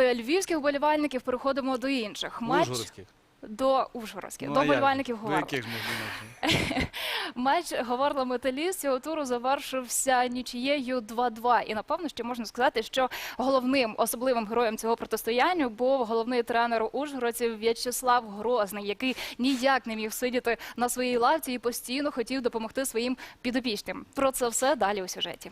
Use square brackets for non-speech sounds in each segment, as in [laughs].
львівських вболівальників переходимо до інших. Матч Ужгородських. до ужгородських, Ну, до а як? вболівальників Ну, Говерла. яких ж можна інакше? [laughs] Матч Говерла Металіст цього туру завершився нічією 2-2. І напевно ще можна сказати, що головним особливим героєм цього протистояння був головний тренер ужгородців В'ячеслав Грозний, який ніяк не міг сидіти на своїй лавці і постійно хотів допомогти своїм підопічним. Про це все далі у сюжеті.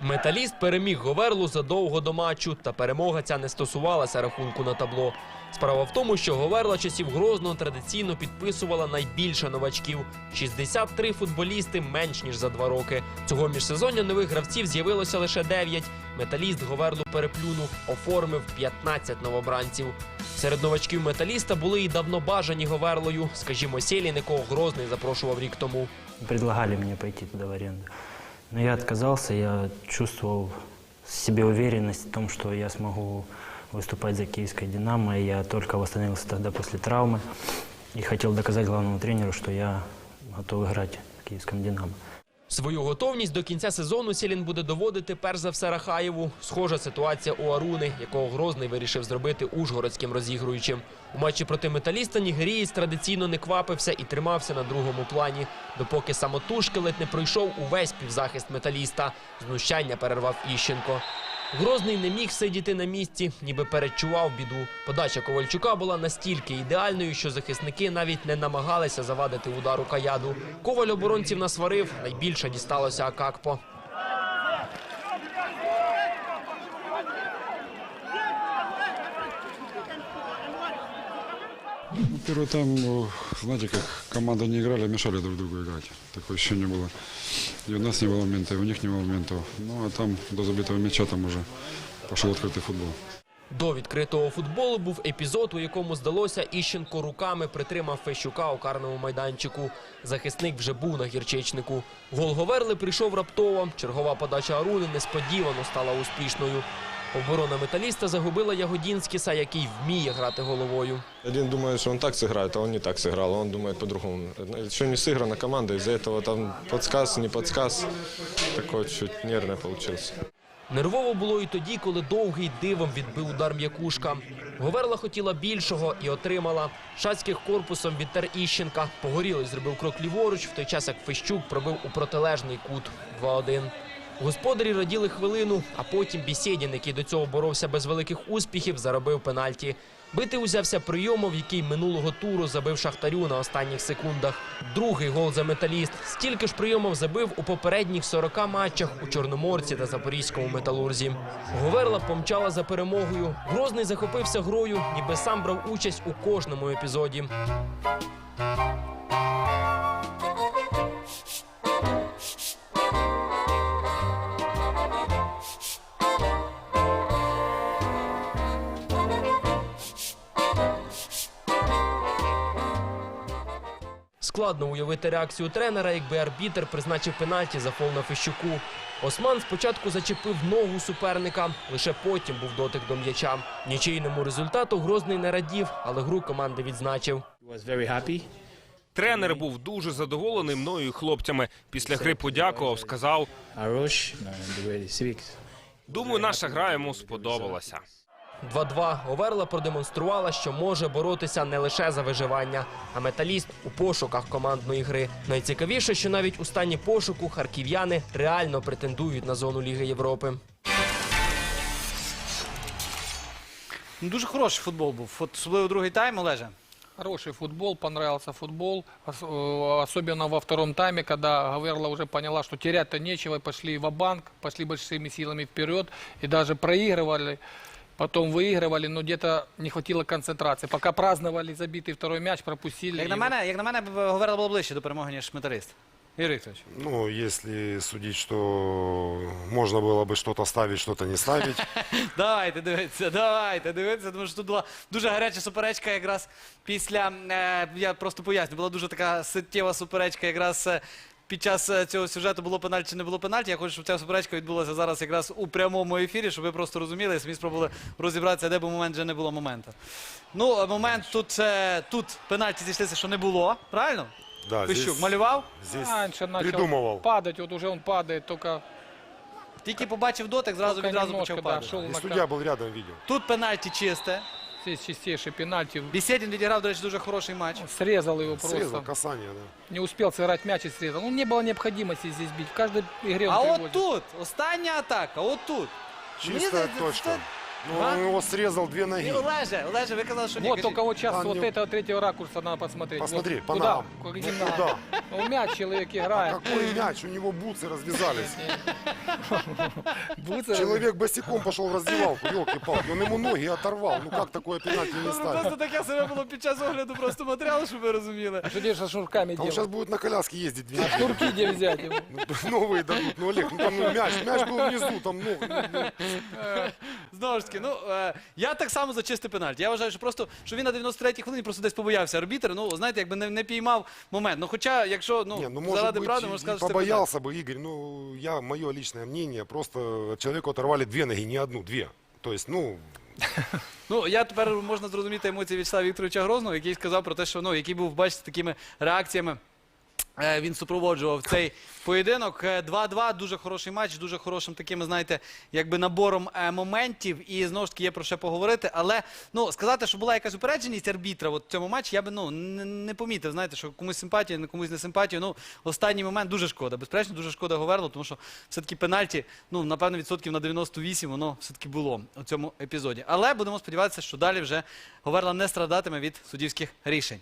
Металіст переміг Говерлу задовго до матчу, та перемога ця не стосувалася рахунку на табло. Справа в тому, що Говерла часів Грозного традиційно підписувала найбільше новачків 63 футболісти менш ніж за два роки. Цього міжсезоння нових гравців з'явилося лише 9. Металіст Говерлу переплюнув, оформив 15 новобранців. Серед новачків металіста були і давно бажані Говерлою, скажімо, Сєлін, якого Грозний запрошував рік тому. Предлагали мне пойти туда в аренду. Но я отказался, я чувствовал в себе уверенность в том, что я смогу выступать за киевское «Динамо». Я только восстановился тогда после травмы и хотел доказать главному тренеру, что я готов играть в киевском «Динамо». Свою готовність до кінця сезону Сілін буде доводити перш за все Рахаєву. Схожа ситуація у Аруни, якого Грозний вирішив зробити ужгородським розігруючим. У матчі проти металіста нігерієць традиційно не квапився і тримався на другому плані, допоки самотужки ледь не пройшов увесь півзахист металіста. Знущання перервав Іщенко. Грозний не міг сидіти на місці, ніби передчував біду. Подача Ковальчука була настільки ідеальною, що захисники навіть не намагалися завадити удару каяду. Коваль оборонців насварив, найбільше дісталося Акакпо. Ну, Первый тайм, э, знаете, как команда не играли, а мешали друг другу играть. Такое ощущение было. И у нас не было момента, и у них не было моментов. Ну, а там до забитого мяча там уже пошел открытый футбол. До відкритого футболу був епізод, у якому здалося Іщенко руками притримав Фещука у карному майданчику. Захисник вже був на гірчичнику. Гол Говерли прийшов раптово. Чергова подача Аруни несподівано стала успішною. Оборона металіста загубила Ягодінськіса, який вміє грати головою. Один думает, что он так сыграет, а он не так сыграл, он думает по-другому. Еще не сыграна команда, из-за этого там подсказ, не подсказ, такой чуть нервный получился. Нервово було і тоді, коли довгий дивом відбив удар м'якушка. Говерла хотіла більшого і отримала. Шацьких корпусом відтер Іщенка. Погорілий зробив крок ліворуч, в той час як Фещук пробив у протилежний кут 2-1. Господарі раділи хвилину, а потім Бісєдін, який до цього боровся без великих успіхів, заробив пенальті. Бити узявся прийомов, який минулого туру забив Шахтарю на останніх секундах. Другий гол за металіст. Стільки ж прийомов забив у попередніх 40 матчах у Чорноморці та Запорізькому металурзі. Говерла помчала за перемогою. Грозний захопився грою, ніби сам брав участь у кожному епізоді. Складно уявити реакцію тренера, якби арбітер призначив пенальті за фол на Фещуку. Осман спочатку зачепив ногу суперника, лише потім був дотик до м'яча. Нічийному результату Грозний не радів, але гру команди відзначив. Тренер був дуже задоволений мною і хлопцями. Після гри подякував, сказав: speak. думаю, наша гра йому сподобалася. 2-2. Оверла продемонструвала, що може боротися не лише за виживання, а металіст у пошуках командної гри. Найцікавіше, що навіть у стані пошуку харків'яни реально претендують на зону Ліги Європи. Ну, дуже хороший футбол був. Особливо другий тайм, Олеже. Хороший футбол, понравился футбол, ос- особенно во втором тайме, когда Гаверла уже поняла, что терять-то нечего, и пошли в банк пошли большими силами вперед, и даже проигрывали, потом выигрывали, но где-то не хватило концентрации. Пока праздновали забитый второй мяч, пропустили. Як на и мене, як на мене, Говерла було ближче до перемоги, ніж металіст. Юрій Вікторович. Ну, если судить, что можно было бы что-то ставить, что-то не ставить. [laughs] Давайте дивитися, давайте дивитися, тому що тут була дуже гаряча суперечка якраз після, е, я просто поясню, була дуже така ситтєва суперечка якраз е, під час е, цього сюжету було пенальті чи не було пенальті. Я хочу, щоб ця суперечка відбулася зараз якраз у прямому ефірі, щоб ви просто розуміли і самі спробували розібратися, де був момент, де не було моменту. Ну, е, момент тут, е, тут пенальті зійшлися, що не було, правильно? Да, Фищук здесь, малював? здесь Раньше начал придумывал. падать, вот уже он падает, только Тільки побачив дотик, зразу відразу немножко, почав да, падати. шел И на судья был рядом, видел. Тут пенальті чисте. Здесь чистейший пенальти. Бісєдін відіграв, до речі, дуже хороший матч. Срезал его просто. Срезал касание, да. Не успел сыграть мяч и срезал. Ну, не было необходимости здесь бить. В каждой игре он А привозит. от тут, остання атака, от тут. Мені Чистая здається, точка. це- Ну, А? он его срезал две ноги. Ні, Олеже, Олеже, ви казали, що ні. Вот кажіть. только вот сейчас А, вот не- этого третьего ракурса надо посмотреть. Посмотри, вот, по куда? ногам. Каким Ну, ногам? куда? Ну, мяч человек играет. Какой мяч, у него бутсы развязались. [laughs] Бутсы- Человек босиком пошел в раздевалку, елки-палки. Он ему ноги оторвал. Ну как такое пенальти не Ну, Просто ставить? таке себе було під час огляду просто матеріалу, щоб ви розуміли. А что здесь со шнурками А он делать? сейчас будет на коляске ездить две недели. Шнурки где взять ему? Ну, Новые дадут. Ну, Олег, ну там ну, мяч, мяч был внизу, там ну, ну, Знову ж таки, ну е, я так само за чистий пенальті. Я вважаю, що просто що він на 93-й хвилині просто десь побоявся арбітр. Ну знаєте, якби не, не піймав момент. Ну хоча, якщо ну, Не, ну может заради быть, правди, и- можна и сказати, що це пенальті. побоялся бы Игорь. Ну, я, мое личное мнение, просто человеку оторвали две ноги, не одну, две. То есть, ну, Ну я тепер можна зрозуміти емоції В'ячеслава Вікторовича Грозного, який сказав про те, що ну який був, бачите, такими реакціями. Е, Він супроводжував цей поєдинок. Е, 2-2, дуже хороший матч, дуже хорошим таким, знаєте, якби набором е, моментів. І знову ж таки є про що поговорити. Але ну сказати, що була якась упередженість арбітра в цьому матчі, я би ну не, помітив. Знаєте, що комусь симпатія, комусь не симпатія. Ну останній момент дуже шкода. Безперечно, дуже шкода Говерло, тому що все-таки пенальті, ну напевно, відсотків на 98 воно все-таки було у цьому епізоді. Але будемо сподіватися, що далі вже Говерла не страдатиме від суддівських рішень.